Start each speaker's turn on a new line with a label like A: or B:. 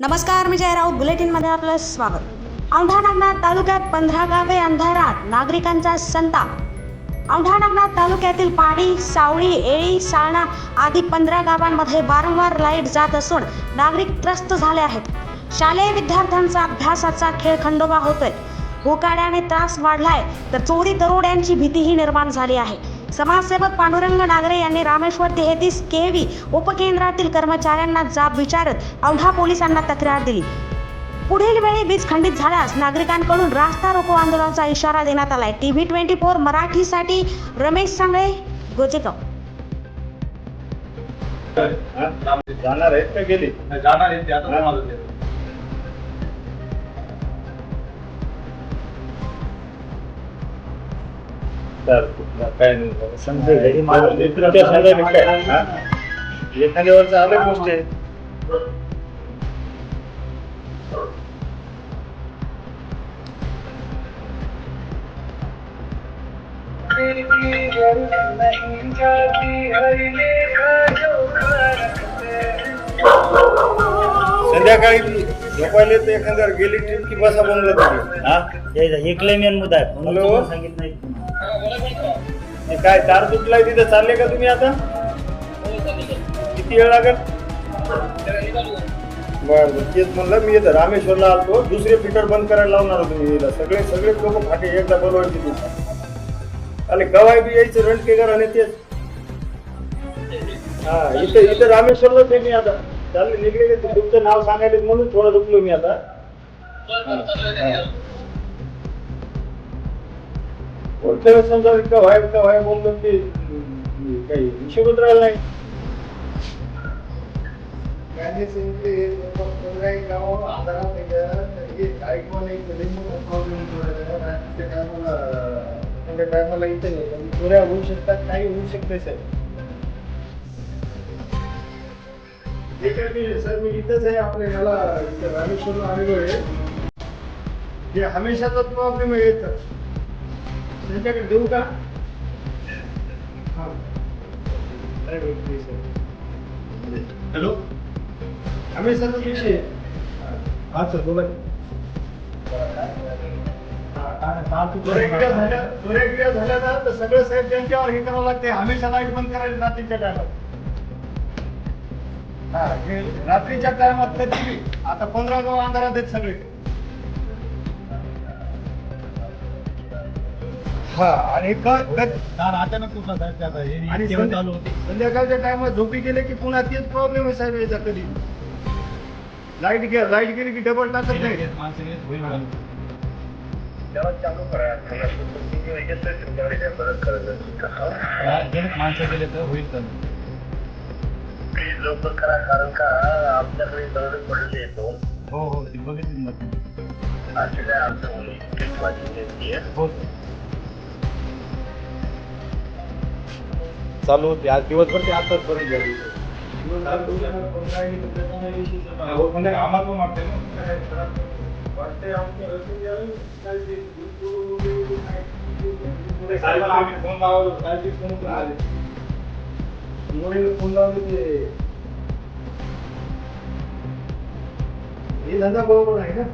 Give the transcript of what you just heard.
A: नमस्कार मी जय बुलेटिनमध्ये आपलं स्वागत. औंढा नागनाथ तालुक्यात पंधरा गावे अंधारात नागरिकांचा संताप. औंढा नागनाथ तालुक्यातील पाडी सावळी एळी साळणा आदी पंधरा गावांमध्ये वारंवार लाइट जात असून नागरिक त्रस्त झाले आहेत. शालेय विद्यार्थ्यांचा अभ्यासाचा खेळ खंडोबा होतोय. होकाड्याने त्रास वाढलाय तर चोरी दरोड्यांची भीतीही निर्माण झाली आहे. समाजसेवक पांडुरंग नागरे यांनी रामेश्वर तेहतीस केवी उपकेंद्रातील कर्मचाऱ्यांना जाब विचारत औंढा पोलिसांना तक्रार दिली. पुढील वेळी वीज खंडित झाल्यास नागरिकांकडून रास्ता रोको आंदोलनाचा इशारा देण्यात आलाय. टीव्ही ट्वेंटी फोर मराठीसाठी रमेश सांगळे गोजेगाव.
B: जाणार आहेत का गेले?
C: जाणार आहे
B: काय नाही काय हा? एखाद्यावरच आलं गोष्ट आहे संध्याकाळी झोपायला तर एखाद्यावर गेली ट्रिप की बसा बनला तुम्ही हा?
D: एक मेन मुद्दा आहे. म्हणून? तुम्हाला सांगितलं नाही.
B: ते काय तार तुटलाय तिथं? चालले का तुम्ही आता? किती वेळ लागेल? बरं बरं. तेच म्हणलं मी इथं रामेश्वरला आलतो. दुसरे फिटर बंद करायला लावणार होतो मी सगळे सगळे लोक फाटे एकदा बोलवायचे तुम्ही आणि गवाय बी यायचं रणकेकर आणि तेच. हा इथं इथं रामेश्वरलाच आहे मी आता. चालले निघले ते. तुमचं नाव सांगायला म्हणून थोडं रुकलो मी आता. कोणत्या वेळेस समजा इतका व्हाय इतका व्हाय बोललो की काही हिशोबच राहिला नाही. चोऱ्या होऊ शकतात काही होऊ शकते सर सर मी इथंच आहे. आपल्या ह्याला इथं रामेश्वरला आलेलो आहे. हे हमेशाचा प्रॉब्लेम आहे येतं. त्यांच्याकडे देऊ का? हॅलो? हमेशाचा विषय आहे. हा सर बोला चोऱ्या झाल्या चोऱ्या झाल्या ना तर सगळं साहेब त्यांच्यावर हे करावं लागते हमेशा लाइट बंद करायची रात्रीच्या टायमात हा हे रात्रीच्या टायमात कधी बी. आता पंधरा गाव अंधारात आहेत सगळे हा आणि क- क-
C: तार अचानक तुटला साहेब हे
B: आणि
C: चालू होते
B: संध्याकाळच्या टायमात झोपी गेले की पुन्हा तेच प्रॉब्लेम आहे साहेब याचा कधी लाइट गे लाइट गेली की डबल टाकत नाही
C: माणसं गेले, होईल म्हणून. हा, गेले, माणसं गेले तर होईल
E: लवकर करा कारण का आपल्याकडे दरड पडले दोन
C: हो हो ती बघितली ना.
E: असे काय आमचं मुली आहे
C: हो.
B: चालू होते आज दिवसभर ते आताच पर्यंत झाली
C: हो, म्हणजे आम्हाला पण वाटते ना. साहेबाला आम्ही फोन लावलो, साहेब phone Yo voy
B: un lado de... ¿Y dónde acuerdo con la?